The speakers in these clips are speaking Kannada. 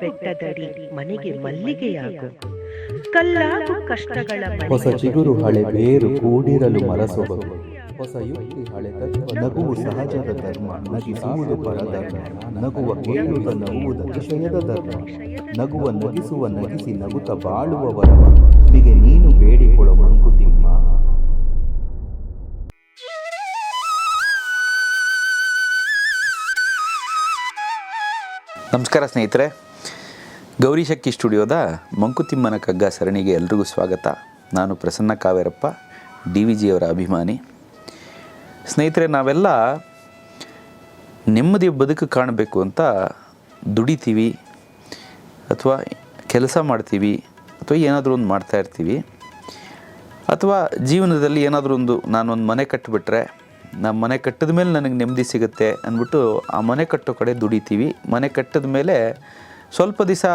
ಬೆಟ್ಟದಡಿ ಮನೆಗೆ ಮಲ್ಲಿಗೆಯಾಗು. ಕಲ್ಲಾಗು ಕಷ್ಟಗಳ ಹೊಸ ಚಿಗುರು ಹಳೆ ಬೇರು ಕೂಡಿರಲು ಮರಸೊಬಗು ಹೊಸ ಯುಕ್ತಿ ಹಳೆ ತತ್ವ ನಗುವು ಸಹಜದ ಧರ್ಮ ನಗಿಸುವುದು ಪರಧರ್ಮ ನಗುವ ಕೇಳುತ್ತ ನಗುವುದು ವಿಷಯದ ಧರ್ಮ ನಗುವ ನಗಿಸುವ ನಗಿಸಿ ನಗುತ್ತ ಬಾಳುವ ವರವ. ನಿಗೆ ನೀನು ಬೇಡಿಕೊಳ್ಳೋ ಮಂಕುತಿಮ್ಮ ನಮಸ್ಕಾರ ಸ್ನೇಹಿತರೆ. ಗೌರಿ ಶಕ್ತಿ ಸ್ಟುಡಿಯೋದ ಮಂಕುತಿಮ್ಮನ ಕಗ್ಗ ಸರಣಿಗೆ ಎಲ್ರಿಗೂ ಸ್ವಾಗತ. ನಾನು ಪ್ರಸನ್ನ ಕಾವೇರಪ್ಪ, ಡಿ ವಿ ಜಿಯವರ ಅಭಿಮಾನಿ. ಸ್ನೇಹಿತರೆ, ನಾವೆಲ್ಲ ನೆಮ್ಮದಿ ಬದುಕು ಕಾಣಬೇಕು ಅಂತ ದುಡಿತೀವಿ, ಅಥವಾ ಕೆಲಸ ಮಾಡ್ತೀವಿ, ಅಥವಾ ಏನಾದರೂ ಒಂದು ಮಾಡ್ತಾ ಇರ್ತೀವಿ. ಅಥವಾ ಜೀವನದಲ್ಲಿ ಏನಾದರೂ ಒಂದು ನಾನೊಂದು ಮನೆ ಕಟ್ಟಿಬಿಟ್ರೆ ನಮ್ಮ ಮನೆ ಕಟ್ಟಿದ ಮೇಲೆ ನನಗೆ ನೆಮ್ಮದಿ ಸಿಗುತ್ತೆ ಅಂದ್ಬಿಟ್ಟು ಆ ಮನೆ ಕಟ್ಟೋ ಕಡೆ ದುಡಿತೀವಿ. ಮನೆ ಕಟ್ಟಿದ ಮೇಲೆ ಸ್ವಲ್ಪ ದಿವಸ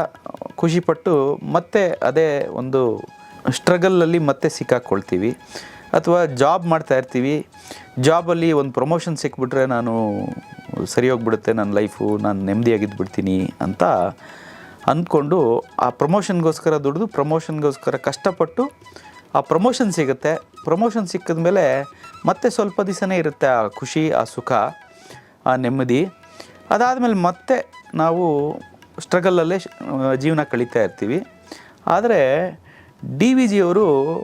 ಖುಷಿಪಟ್ಟು ಮತ್ತೆ ಅದೇ ಒಂದು ಸ್ಟ್ರಗಲಲ್ಲಿ ಮತ್ತೆ ಸಿಕ್ಕಾಕ್ಕೊಳ್ತೀವಿ ಅಥವಾ ಜಾಬ್ ಮಾಡ್ತಾ ಇರ್ತೀವಿ. ಜಾಬಲ್ಲಿ ಒಂದು ಪ್ರಮೋಷನ್ ಸಿಕ್ಬಿಟ್ರೆ ನಾನು ಸರಿ ಹೋಗ್ಬಿಡುತ್ತೆ, ನನ್ನ ಲೈಫು, ನಾನು ನೆಮ್ಮದಿಯಾಗಿದ್ದು ಬಿಡ್ತೀನಿ ಅಂತ ಅಂದ್ಕೊಂಡು ಆ ಪ್ರಮೋಷನ್ಗೋಸ್ಕರ ದುಡಿದು, ಪ್ರಮೋಷನ್ಗೋಸ್ಕರ ಕಷ್ಟಪಟ್ಟು ಆ ಪ್ರಮೋಷನ್ ಸಿಗುತ್ತೆ. ಪ್ರಮೋಷನ್ ಸಿಕ್ಕಿದ ಮೇಲೆ ಮತ್ತೆ ಸ್ವಲ್ಪ ದಿವಸನೇ ಇರುತ್ತೆ ಆ ಖುಷಿ, ಆ ಸುಖ, ಆ ನೆಮ್ಮದಿ. ಅದಾದಮೇಲೆ ಮತ್ತೆ ನಾವು ಸ್ಟ್ರಗಲಲ್ಲೇ ಶ್- ಜೀವನ ಕಳೀತಾ ಇರ್ತೀವಿ. ಆದರೆ ಡಿ ವಿ ಜಿಯವರು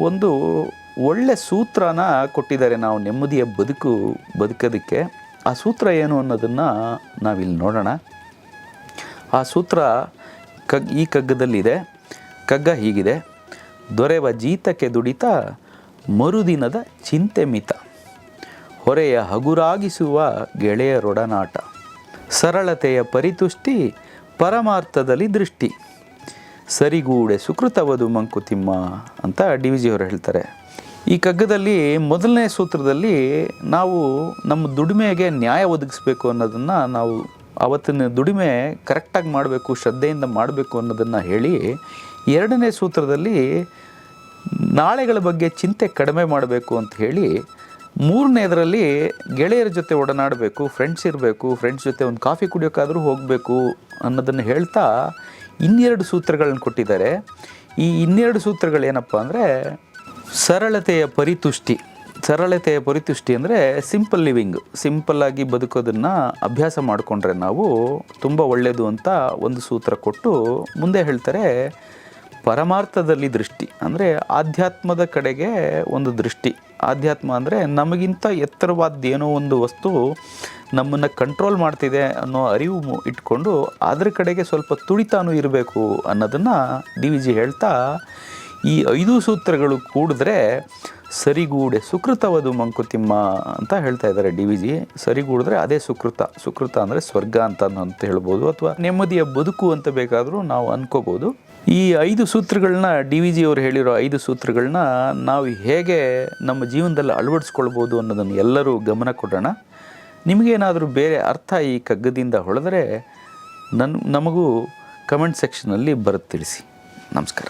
ಒಂದು ಒಳ್ಳೆ ಸೂತ್ರನ ಕೊಟ್ಟಿದ್ದಾರೆ ನಾವು ನೆಮ್ಮದಿಯ ಬದುಕು, ಬದುಕೋದಕ್ಕೆ. ಆ ಸೂತ್ರ ಏನು ಅನ್ನೋದನ್ನು ನಾವಿಲ್ಲಿ ನೋಡೋಣ. ಆ ಸೂತ್ರ ಕಗ್, ಈ ಕಗ್ಗದಲ್ಲಿದೆ. ಕಗ್ಗ ಹೀಗಿದೆ. ದೊರೆವ ಜೀತಕ್ಕೆ ದುಡಿತ, ಮರುದಿನದ ಚಿಂತೆ ಮಿತ. ಹೊರೆಯ ಹಗುರಾಗಿಸುವ ಗೆಳೆಯರೊಡನಾಟ. ಸರಳತೆಯ ಪರಿತುಷ್ಟಿ, ಪರಮಾರ್ಥದಲ್ಲಿ ದೃಷ್ಟಿ. ಸರಿಗೂಡೆ ಸುಕೃತವದು ಮಂಕುತಿಮ್ಮ ಅಂತ ಡಿ ವಿ ಜಿಯವರು ಹೇಳ್ತಾರೆ. ಈ ಕಗ್ಗದಲ್ಲಿ ಮೊದಲನೇ ಸೂತ್ರದಲ್ಲಿ ನಾವು ನಮ್ಮ ದುಡಿಮೆಗೆ ನ್ಯಾಯ ಒದಗಿಸ್ಬೇಕು ಅನ್ನೋದನ್ನು ನಾವು ಅವತ್ತಿನ ದುಡಿಮೆ ಕರೆಕ್ಟಾಗಿ ಮಾಡಬೇಕು, ಶ್ರದ್ಧೆಯಿಂದ ಮಾಡಬೇಕು ಅನ್ನೋದನ್ನು ಹೇಳಿ ಎರಡನೇ ಸೂತ್ರದಲ್ಲಿ ನಾಳೆಗಳ ಬಗ್ಗೆ ಚಿಂತೆ ಕಡಿಮೆ ಮಾಡಬೇಕು ಅಂತ ಹೇಳಿ ಮೂರನೇದರಲ್ಲಿ ಗೆಳೆಯರ ಜೊತೆ ಒಡನಾಡಬೇಕು ಫ್ರೆಂಡ್ಸ್ ಇರಬೇಕು ಫ್ರೆಂಡ್ಸ್ ಜೊತೆ ಒಂದು ಕಾಫಿ ಕುಡಿಯೋಕ್ಕಾದರೂ ಹೋಗಬೇಕು ಅನ್ನೋದನ್ನು ಹೇಳ್ತಾ ಇನ್ನೆರಡು ಸೂತ್ರಗಳನ್ನು ಕೊಟ್ಟಿದ್ದಾರೆ. ಈ ಇನ್ನೆರಡು ಸೂತ್ರಗಳೇನಪ್ಪ ಅಂದರೆ ಸರಳತೆಯ ಪರಿತುಷ್ಟಿ. ಸರಳತೆಯ ಪರಿತುಷ್ಟಿ ಅಂದರೆ ಸಿಂಪಲ್ ಲಿವಿಂಗ್ ಸಿಂಪಲ್ಲಾಗಿ ಬದುಕೋದನ್ನು ಅಭ್ಯಾಸ ಮಾಡಿಕೊಂಡ್ರೆ ನಾವು ತುಂಬ ಒಳ್ಳೆಯದು ಅಂತ ಒಂದು ಸೂತ್ರ ಕೊಟ್ಟು ಮುಂದೆ ಹೇಳ್ತಾರೆ ಪರಮಾರ್ಥದಲ್ಲಿ ದೃಷ್ಟಿ, ಅಂದರೆ ಆಧ್ಯಾತ್ಮದ ಕಡೆಗೆ ಒಂದು ದೃಷ್ಟಿ. ಆಧ್ಯಾತ್ಮ ಅಂದರೆ ನಮಗಿಂತ ಎತ್ತರವಾದ ಏನೋ ಒಂದು ವಸ್ತು ನಮ್ಮನ್ನು ಕಂಟ್ರೋಲ್ ಮಾಡ್ತಿದೆ ಅನ್ನೋ ಅರಿವು ಇಟ್ಕೊಂಡು ಅದರ ಕಡೆಗೆ ಸ್ವಲ್ಪ ತುಡಿತಾನು ಇರಬೇಕು ಅನ್ನೋದನ್ನು ಡಿ ವಿ ಜಿ ಹೇಳ್ತಾ ಈ ಐದು ಸೂತ್ರಗಳು ಕೂಡಿದ್ರೆ ಸರಿಗೂಡೆ, ಸುಕೃತವದು ಮಂಕುತಿಮ್ಮ ಅಂತ ಹೇಳ್ತಾ ಇದ್ದಾರೆ ಡಿ ವಿ ಜಿ. ಸರಿಗೂಡಿದ್ರೆ ಅದೇ ಸುಕೃತ. ಸುಕೃತ ಅಂದರೆ ಸ್ವರ್ಗ ಅಂತ ಅಂತ ಹೇಳ್ಬೋದು ಅಥವಾ ನೆಮ್ಮದಿಯ ಬದುಕು ಅಂತ ಬೇಕಾದರೂ ನಾವು ಅನ್ಕೋಬೋದು. ಈ ಐದು ಸೂತ್ರಗಳನ್ನ ಡಿ ವಿ ಜಿ ಅವರು ಹೇಳಿರೋ ಐದು ಸೂತ್ರಗಳನ್ನ ನಾವು ಹೇಗೆ ನಮ್ಮ ಜೀವನದಲ್ಲಿ ಅಳವಡಿಸ್ಕೊಳ್ಬೋದು ಅನ್ನೋದನ್ನು ಎಲ್ಲರೂ ಗಮನ ಕೊಡೋಣ. ನಿಮಗೇನಾದರೂ ಬೇರೆ ಅರ್ಥ ಈ ಕಗ್ಗದಿಂದ ಹೊಳೆದರೆ ನನ್ನ ನಮಗೂ ಕಮೆಂಟ್ ಸೆಕ್ಷನಲ್ಲಿ ಬರುತ್ತೆ ತಿಳಿಸಿ. ನಮಸ್ಕಾರ.